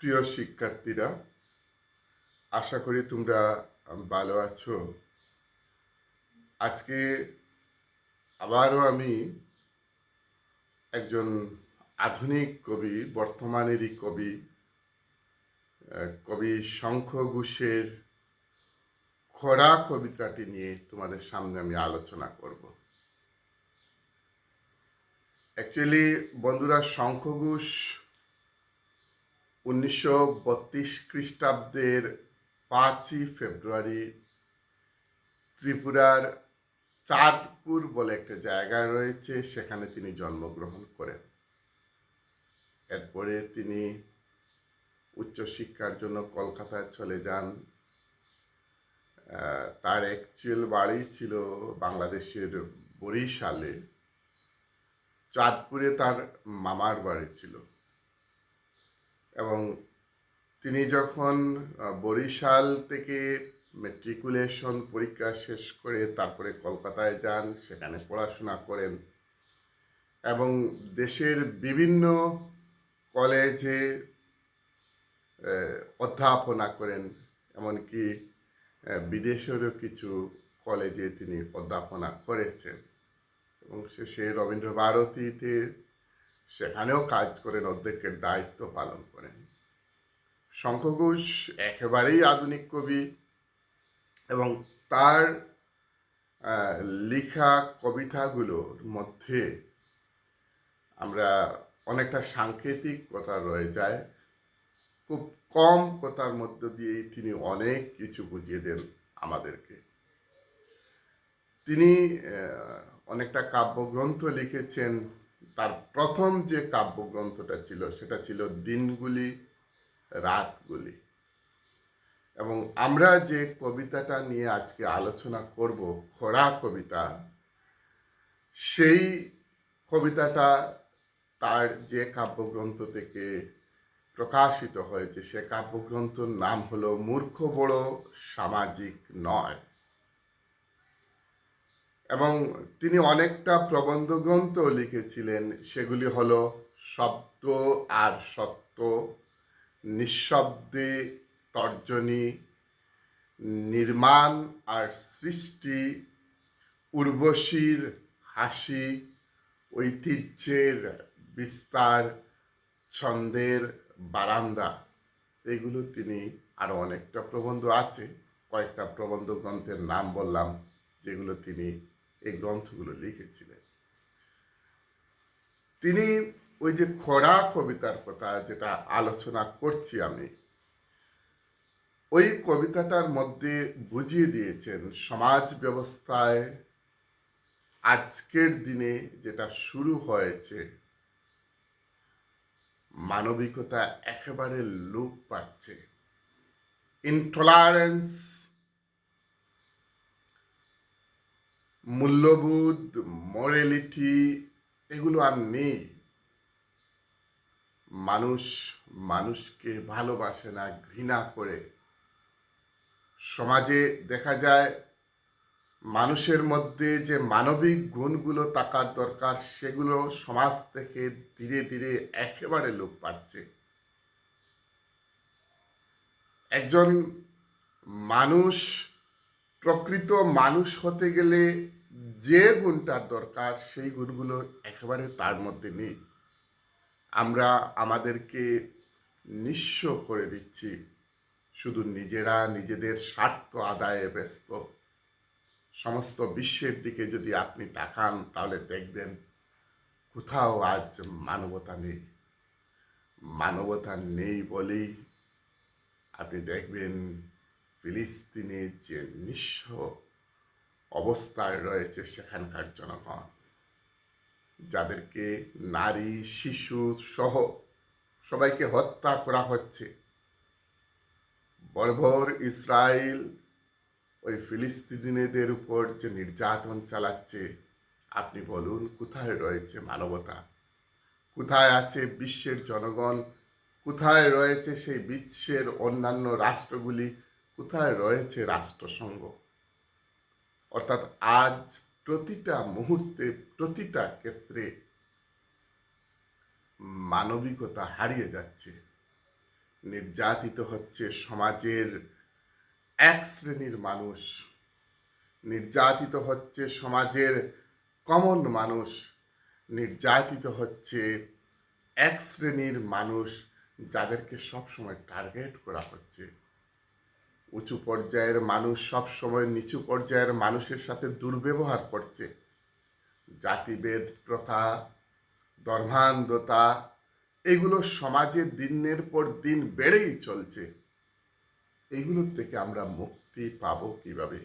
প্রিয় শিক্ষার্থীরা, আশা করি তোমরা ভালো আছো। আজকে আবারও আমি একজন আধুনিক কবি, বর্তমানেরই কবি কবি শঙ্খ ঘোষের খরা কবিতাটি নিয়ে তোমাদের সামনে আমি আলোচনা করব। অ্যাকচুয়ালি বন্ধুরা, শঙ্খ ঘোষ উনিশশো বত্রিশ খ্রিস্টাব্দের পাঁচই ফেব্রুয়ারি ত্রিপুরার চাঁদপুর বলে একটা জায়গা রয়েছে, সেখানে তিনি জন্মগ্রহণ করেন। এরপরে তিনি উচ্চশিক্ষার জন্য কলকাতায় চলে যান। তার অ্যাকচুয়াল বাড়ি ছিল বাংলাদেশের বরিশালে। চাঁদপুরে তার মামার বাড়ি ছিল। এবং তিনি যখন বরিশাল থেকে মেট্রিকুলেশন পরীক্ষা শেষ করে তারপরে কলকাতায় যান, সেখানে পড়াশোনা করেন এবং দেশের বিভিন্ন কলেজে অধ্যাপনা করেন। এমনকি বিদেশেরও কিছু কলেজে তিনি অধ্যাপনা করেছেন। এবং শেষে রবীন্দ্র ভারতীতে সেখানেও কাজ করেন, অধ্যক্ষের দায়িত্ব পালন করেন। শঙ্খ ঘোষ একেবারেই আধুনিক কবি এবং তার লেখা কবিতাগুলোর মধ্যে আমরা অনেকটা সাংকেতিক কথা রয়ে যায়। খুব কম কথার মধ্য দিয়েই তিনি অনেক কিছু বুঝিয়ে দেন আমাদেরকে। তিনি অনেকটা কাব্যগ্রন্থ লিখেছেন তার প্রথম যে কাব্যগ্রন্থটা ছিল, সেটা ছিল দিনগুলি, রাতগুলি। এবং আমরা যে কবিতাটা নিয়ে আজকে আলোচনা করব খরা কবিতা, সেই কবিতাটা তার যে কাব্যগ্রন্থ থেকে প্রকাশিত হয়েছে, সে কাব্যগ্রন্থর নাম হলো মূর্খ বড় সামাজিক নয়। এবং তিনি অনেকটা প্রবন্ধ গ্রন্থ লিখেছিলেন, সেগুলি হল শব্দ আর সত্য, নিঃশব্দে তর্জনী, নির্মাণ আর সৃষ্টি, উর্বশীর হাসি, ঐতিহ্যের বিস্তার, ছন্দের বারান্দা। এগুলো তিনি আরও অনেকটা প্রবন্ধ আছে, কয়েকটা প্রবন্ধ গ্রন্থের নাম বললাম, যেগুলো তিনি এই গ্রন্থগুলো লিখেছিলেন। তিনি ওই যে খরা কবিতার কথা যেটা আলোচনা করছি আমি, ওই কবিতাটার মধ্যে বুঝিয়ে দিয়েছেন, সমাজ ব্যবস্থায় আজকের দিনে যেটা শুরু হয়েছে, মানবিকতা একেবারে লোপ পাচ্ছে। ইনটলারেন্স মূল্যবোধ মরালিটি এগুলো আর নেই। মানুষ মানুষকে ভালোবাসে না, ঘৃণা করে। সমাজে দেখা যায়, মানুষের মধ্যে যে মানবিক গুণগুলো থাকার দরকার, সেগুলো সমাজ থেকে ধীরে ধীরে একেবারে লোপ পাচ্ছে। একজন মানুষ, প্রকৃত মানুষ হতে গেলে যে গুণটার দরকার, সেই গুণগুলো একেবারে তার মধ্যে নেই। আমরা আমাদেরকে নিঃস্ব করে দিচ্ছি। শুধু নিজেরা নিজেদের স্বার্থ আদায়ে ব্যস্ত। সমস্ত বিশ্বের দিকে যদি আপনি তাকান, তাহলে দেখবেন কোথাও আজ মানবতা নেই। মানবতা নেই বলেই আপনি দেখবেন ফিলিস্তিনে যে নিঃস্ব অবস্থায় রয়েছে সেখানকার জনগণ। যাদেরকে নারী, শিশু সহ সবাইকে হত্যা করা হচ্ছে। বর্বর ইসরায়েল ওই ফিলিস্তিনিদের উপর যে নির্যাতন চালাচ্ছে, আপনি বলুন কোথায় রয়েছে মানবতা? কোথায় আছে বিশ্বের জনগণ? কোথায় রয়েছে সেই বিশ্বের অন্যান্য রাষ্ট্রগুলি? কোথায় রয়েছে রাষ্ট্রসংঘ? অর্থাৎ আজ প্রতিটা মুহূর্তে, প্রতিটা ক্ষেত্রে মানবিকতা হারিয়ে যাচ্ছে। নির্যাতিত হচ্ছে সমাজের এক শ্রেণির মানুষ। নির্যাতিত হচ্ছে সমাজের কমন মানুষ। নির্যাতিত হচ্ছে এক শ্রেণির মানুষ যাদেরকে সবসময় টার্গেট করা হচ্ছে। উঁচু পর্যায়ের মানুষ সবসময় নিচু পর্যায়ের মানুষের সাথে দুর্ব্যবহার করছে। জাতিভেদ, প্রথা, ধর্মান্ধতা, এগুলো সমাজে দিনের পর দিন বেড়েই চলছে। এগুলোর থেকে আমরা মুক্তি পাব কীভাবে?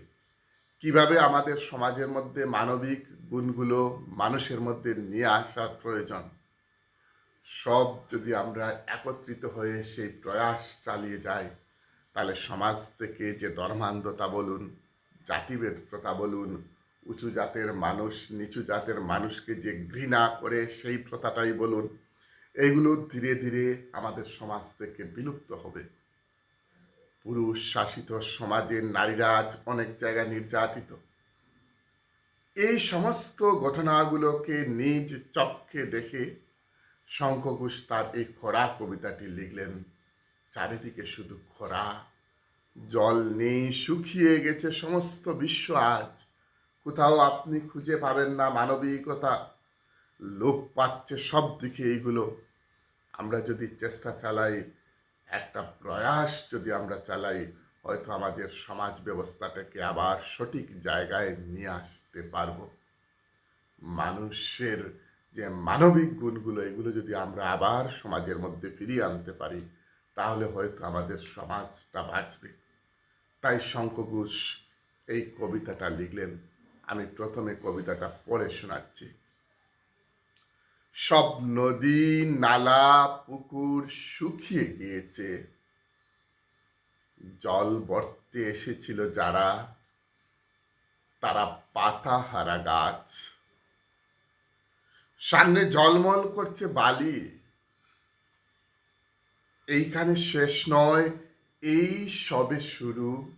কীভাবে আমাদের সমাজের মধ্যে মানবিক গুণগুলো মানুষের মধ্যে নিয়ে আসার প্রয়োজন? সব যদি আমরা একত্রিত হয়ে সেই প্রয়াস চালিয়ে যাই তাহলে সমাজ থেকে যে ধর্মান্ধতা বলুন, জাতিভেদ প্রথা বলুন, উঁচু জাতের মানুষ, নিচু জাতের মানুষকে যে ঘৃণা করে সেই প্রথাটাই বলুন, এইগুলো ধীরে ধীরে আমাদের সমাজ থেকে বিলুপ্ত হবে। পুরুষ শাসিত সমাজের নারীরা আজ অনেক জায়গায় নির্যাতিত। এই সমস্ত ঘটনাগুলোকে নিজ চক্ষে দেখে শঙ্খঘোষ তার এই খরা কবিতাটি লিখলেন চারিদিকে শুধু খরা, জল নেই, শুকিয়ে গেছে সমস্ত বিশ্ব আজ। কোথাও আপনি খুঁজে পাবেন না মানবিকতা। লোপ পাচ্ছে সব দিকে এইগুলো। আমরা যদি চেষ্টা চালাই, একটা প্রয়াস যদি আমরা চালাই, হয়তো আমাদের সমাজ ব্যবস্থাটাকে আবার সঠিক জায়গায় নিয়ে আসতে পারব। মানুষের যে মানবিক গুণগুলো, এগুলো যদি আমরা আবার সমাজের মধ্যে ফিরিয়ে আনতে পারি তাহলে হয়তো আমাদের সমাজটা বাঁচবে। তাই শঙ্কঘোষ এই কবিতাটা লিখলেন। আমি প্রথমে কবিতাটা পড়ে শোনাচ্ছি। সব নদী, নালা, পুকুর শুকিয়ে গিয়েছে। জল বর্তে এসেছিল যারা। তারা পাতা হারা গাছ। সামনে জলমল করছে বালি। এইখানে শেষ নয়, এই সবে শুরু।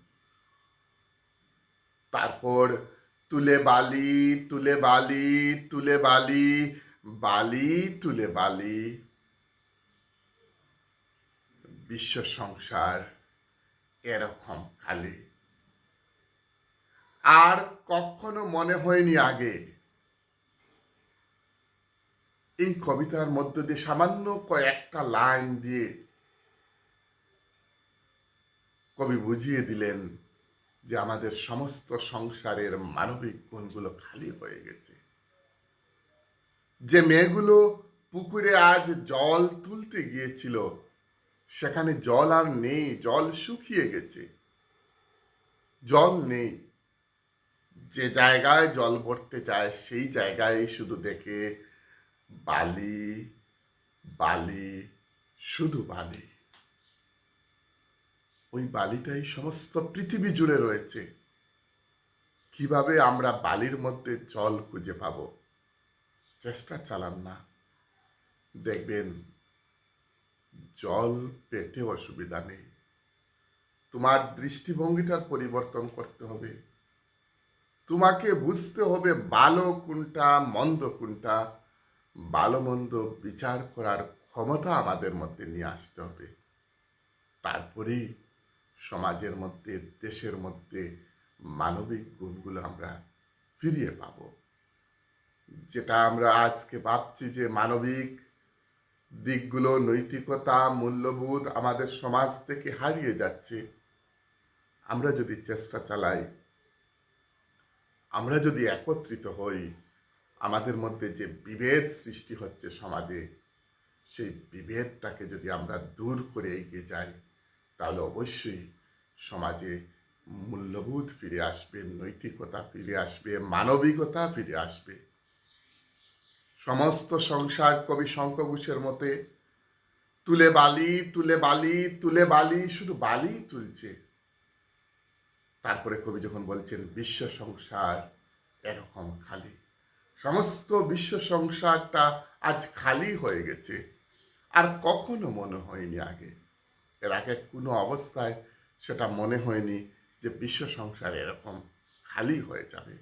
তারপর তুলে বালি তুলে বালি তুলে বালি বালি, তুলে বালি। বিশ্ব সংসার এরকম খালি। আর কখনো মনে হয়নি আগে। এই কবিতার মধ্য দিয়ে সামান্য কয়েকটা লাইন দিয়ে কবি বুঝিয়ে দিলেন যে আমাদের সমস্ত সংসারের মানবিক গুণগুলো খালি হয়ে গেছে। যে মেয়েগুলো পুকুরে আজ জল তুলতে গিয়েছিল, সেখানে জল আর নেই, জল শুকিয়ে গেছে। জল নেই। যে জায়গায় জল ভরতে যায় সেই জায়গায় শুধু দেখে বালি বালি, শুধু বালি। ওই বালিটাই সমস্ত পৃথিবী জুড়ে রয়েছে। কীভাবে আমরা বালির মধ্যে জল খুঁজে পাব? চেষ্টা চালান না। দেখবেন, জল পেতে অসুবিধা নেই। তোমার দৃষ্টিভঙ্গিটার পরিবর্তন করতে হবে। তোমাকে বুঝতে হবে ভালো কোনটা মন্দ কোনটা। ভালো মন্দ বিচার করার ক্ষমতা আমাদের মধ্যে নিয়ে আসতে হবে। তারপরেই সমাজের মধ্যে, দেশের মধ্যে মানবিক গুণগুলো আমরা ফিরিয়ে পাব। যেটা আমরা আজকে ভাবছি যে মানবিক দিকগুলো, নৈতিকতা, মূল্যবোধ আমাদের সমাজ থেকে হারিয়ে যাচ্ছে, আমরা যদি চেষ্টা চালাই, আমরা যদি একত্রিত হই, আমাদের মধ্যে যে বিভেদ সৃষ্টি হচ্ছে সমাজে, সেই বিভেদটাকে যদি আমরা দূর করে এগিয়ে যাই তাহলে অবশ্যই সমাজে মূল্যবোধ ফিরে আসবে, নৈতিকতা ফিরে আসবে, মানবিকতা ফিরে আসবে। সমস্ত সংসার কবি শঙ্কঘোষের মতে, তুলে বালি তুলে বালি তুলে বালি, শুধু বালি তুলছে। তারপরে কবি যখন বলছেন, বিশ্ব সংসার এরকম খালি। সমস্ত বিশ্ব সংসারটা আজ খালি হয়ে গেছে। আর কখনো মনে হয়নি আগে। এর আগে কোনো অবস্থায় সেটা মনে হয়নি যে বিশ্ব সংসার এরকম খালি হয়ে যাবে।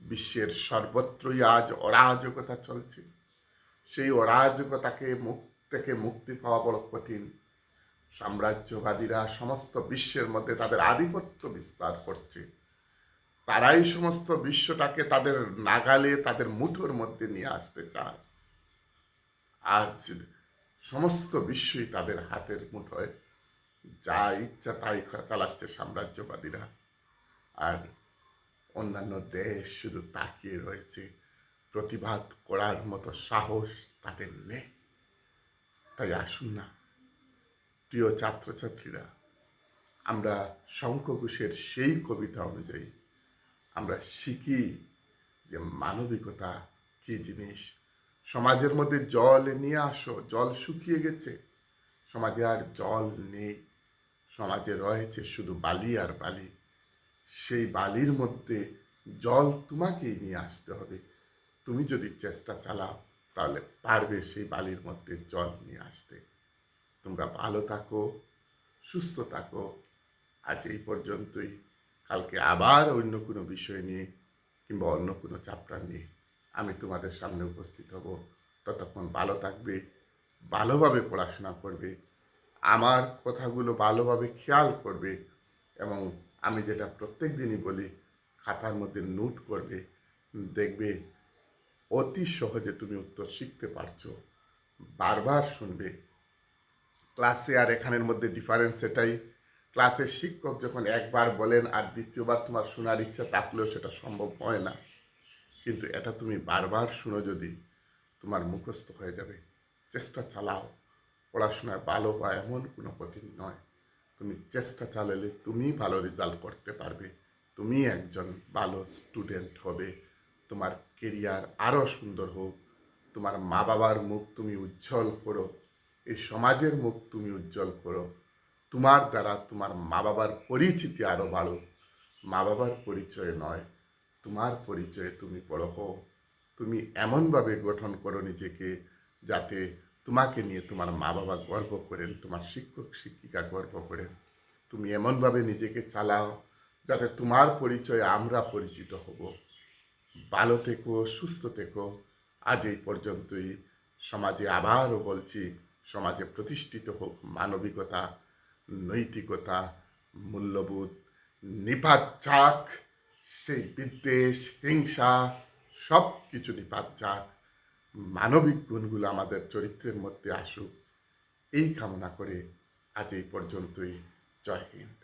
বিশ্বের সর্বত্রই আজ অরাজকতা চলছে। সেই অরাজকতাকে মুখ থেকে মুক্তি পাওয়া বড় কঠিন। সাম্রাজ্যবাদীরা সমস্ত বিশ্বের মধ্যে তাদের আধিপত্য বিস্তার করছে। তারাই সমস্ত বিশ্বটাকে তাদের নাগালে তাদের মুঠোর মধ্যে নিয়ে আসতে চায়। আজ সমস্ত বিশ্বই তাদের হাতের মুঠোয় যা ইচ্ছা তাই চালাচ্ছে সাম্রাজ্যবাদীরা। আর অন্যান্য দেশ শুধু তাকিয়ে রয়েছে, প্রতিবাদ করার মতো সাহস তাদের নেই। তাই আসুন না, প্রিয় ছাত্রছাত্রীরা, আমরা শঙ্কঘোষের সেই কবিতা অনুযায়ী আমরা শিখি যে মানবিকতা কী জিনিস সমাজের মধ্যে জল নিয়ে আসো, জল শুকিয়ে গেছে। সমাজে আর জল নেই। সমাজে রয়েছে শুধু বালি আর বালি। সেই বালির মধ্যে জল তোমাকেই নিয়ে আসতে হবে। তুমি যদি চেষ্টা চালাও, তাহলে পারবে সেই বালির মধ্যে জল নিয়ে আসতে। তোমরা ভালো থাকো, সুস্থ থাকো। আজ এই পর্যন্তই। কালকে আবার অন্য কোনো বিষয় নিয়ে কিংবা অন্য কোনো চ্যাপ্টার নিয়ে আমি তোমাদের সামনে উপস্থিত হব। ততক্ষণ ভালো থাকবে, ভালোভাবে পড়াশোনা করবে, আমার কথাগুলো ভালোভাবে খেয়াল করবে এবং আমি যেটা প্রত্যেক দিনই বলি, খাতার মধ্যে নোট করবে, দেখবে অতি সহজে তুমি উত্তর শিখতে পারছ, বারবার শুনবে। ক্লাসে আর এখানের মধ্যে ডিফারেন্স এটাই। ক্লাসের শিক্ষক যখন একবার বলেন আর দ্বিতীয়বার তোমার শোনার ইচ্ছা থাকলেও সেটা সম্ভব হয় না। কিন্তু এটা তুমি বারবার শুনো যদি তোমার মুখস্থ হয়ে যাবে। চেষ্টা চালাও। পড়াশোনায় ভালো বা এমন কোনো কঠিন নয়। তুমি চেষ্টা চালালে তুমি ভালো রেজাল্ট করতে পারবে। তুমি একজন ভালো স্টুডেন্ট হবে। তোমার কেরিয়ার আরও সুন্দর হোক। তোমার মা বাবার মুখ তুমি উজ্জ্বল করো। এই সমাজের মুখ তুমি উজ্জ্বল করো। তোমার দ্বারা তোমার মা বাবার পরিচিতি আরও বাড়ুক। মা বাবার পরিচয় নয়। তোমার পরিচয়ে তুমি হও তুমি এমনভাবে গঠন করো নিজেকে যাতে তোমাকে নিয়ে তোমার মা বাবা গর্ব করেন, তোমার শিক্ষক, শিক্ষিকা গর্ব করেন। তুমি এমনভাবে নিজেকে চালাও যাতে তোমার পরিচয়ে আমরা পরিচিত হব। ভালো থেকো, সুস্থ থেকো। আজ এই পর্যন্তই। সমাজে আবারও বলছি, সমাজে প্রতিষ্ঠিত হোক মানবিকতা, নৈতিকতা, মূল্যবোধ, নিপাত যাক সেই বিদ্বেষ, হিংসা সব কিছু নিপাত যাক মানবিক গুণগুলো আমাদের চরিত্রের মধ্যে আসুক। এই কামনা করে আজ এই পর্যন্তই। জয় হিন্দ।